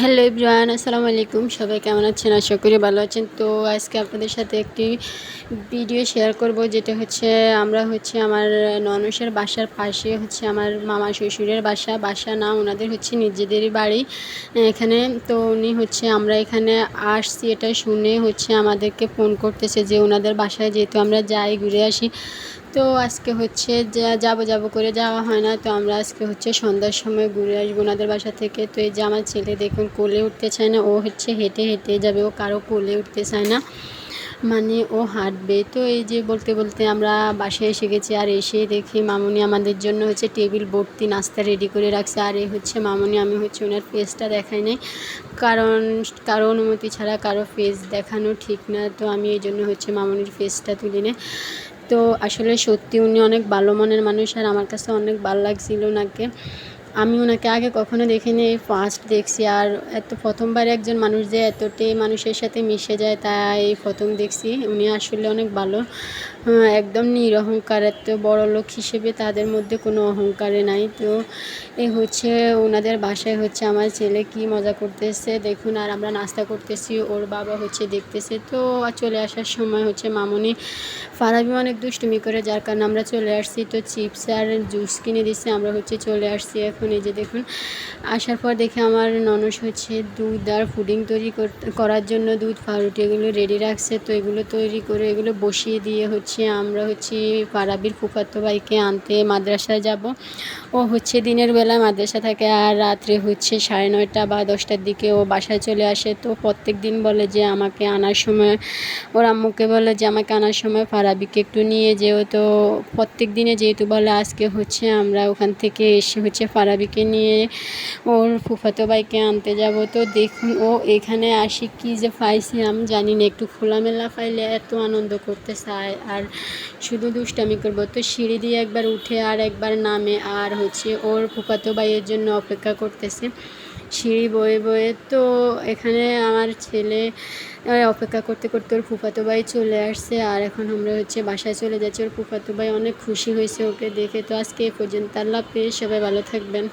Hello ইব্রাহান আসসালামু আলাইকুম। সবাই কেমন আছেন? আশা করি ভালো আছেন। তো আজকে আপনাদের সাথে একটি ভিডিও শেয়ার করব, যেটা হচ্ছে আমরা হচ্ছে আমার ননসের বাসার পাশে হচ্ছে আমার মামা শ্বশুরের বাসা। বাসা না ওনাদের হচ্ছে নিজেদেরই বাড়ি এখানে। তো উনি হচ্ছে আমরা এখানে আসছি, এটা শুনে হচ্ছে আমাদেরকে ফোন করতেছে যে ওনাদের বাসায় যেহেতু আমরা যাই, ঘুরে আসি। তো আজকে হচ্ছে যা যাব যাব করে যাওয়া হয় না, তো আমরা আজকে হচ্ছে সন্ধ্যার সময় ঘুরে আসব ওনাদের বাসা থেকে। তো এই যে আমার ছেলে দেখুন কোলে উঠতে চায় না, ও হচ্ছে হেঁটে হেঁটে যাবে, ও কারও কোলে উঠতে চায় না মানে ও হাঁটবে। তো এই যে বলতে বলতে আমরা বাসায় এসে গেছি, আর এসে দেখি মামুনি আমাদের জন্য হচ্ছে টেবিল ভর্তি নাস্তা রেডি করে রাখছে। আর এই হচ্ছে মামুনি, আমি হচ্ছে ওনার ফেসটা দেখাই নাই, কারণ, কারও অনুমতি ছাড়া কারও ফেস দেখানো ঠিক না, তো আমি এই জন্য হচ্ছে মামুনির ফেসটা তুলি না তো আসলে সত্যি উনি অনেক ভালো মনের মানুষ আর আমার কাছে অনেক ভালো লাগছিল ওনাকে আমি ওনাকে আগে কখনো দেখিনি এই ফার্স্ট দেখছি আর এত প্রথমবার একজন মানুষ যে এতটাই মানুষের সাথে মিশে যায় তাই এই প্রথম দেখছি। উনি আসলে অনেক ভালো। একদম নিরহংকার, এত বড় লোক হিসেবে তাদের মধ্যে কোনো অহংকারে নাই। তো এই হচ্ছে ওনাদের বাসায় হচ্ছে আমার ছেলে কি মজা করতেছে, দেখুন আর আমরা নাস্তা করতেছি, ওর বাবা হচ্ছে দেখতেছে। তো চলে আসার সময় হচ্ছে মামুনি ফারাবি অনেক দুষ্টুমি করে, যার কারণে আমরা চলে আসছি। তো চিপস আর জুস কিনে দিচ্ছে আমরা হচ্ছে চলে আসছি এখন এই যে দেখুন। আসার পর দেখে আমার ননস হচ্ছে দুধ আর ফুডিং তৈরি করার জন্য দুধ ফারুটি এগুলো রেডি রাখছে। তো এগুলো তৈরি করে, এগুলো বসিয়ে দিয়ে হচ্ছে আমরা হচ্ছে ফারাবির ফুফাতো ভাইকে আনতে মাদ্রাসায় যাব। ও হচ্ছে দিনের বেলা মাদ্রাসা থাকে আর রাত্রে হচ্ছে সাড়ে নয়টা বা দশটার দিকে ও বাসায় চলে আসে। তো প্রত্যেক দিন বলে যে আমাকে আনার সময়, ওর আম্মুকে বলে যে আমাকে আনার সময় ফারাবিকে একটু নিয়ে যেও। তো প্রত্যেক দিনে যেহেতু বলে আজকে হচ্ছে আমরা ওখান থেকে এসে হচ্ছে ফারাবিকে নিয়ে ওর ফুফাতো ভাইকে আনতে যাব। তো দেখুন, ও এখানে আসি কি যে পাইছি আমি জানি না। একটু খোলামেলা পাইলে এত আনন্দ করতে চায়। আর শুধু দুষ্টামি করব। তো সিঁড়ি দিয়ে একবার উঠে আর একবার নামে। আর হচ্ছে ওর ফুফাতো ভাইয়ের জন্য অপেক্ষা করতেছে। সিঁড়ি বয়ে বয়ে তো এখানে আমার ছেলে অপেক্ষা করতে করতে ওর ফুফাতো ভাই চলে আসছে। আর এখন আমরা হচ্ছে বাসায় চলে যাচ্ছি। ওর ফুফাতো ভাই অনেক খুশি হয়েছে ওকে দেখে। তো আজকে এ পর্যন্ত। আল্লাহ পেয়ে সবাই ভালো থাকবেন।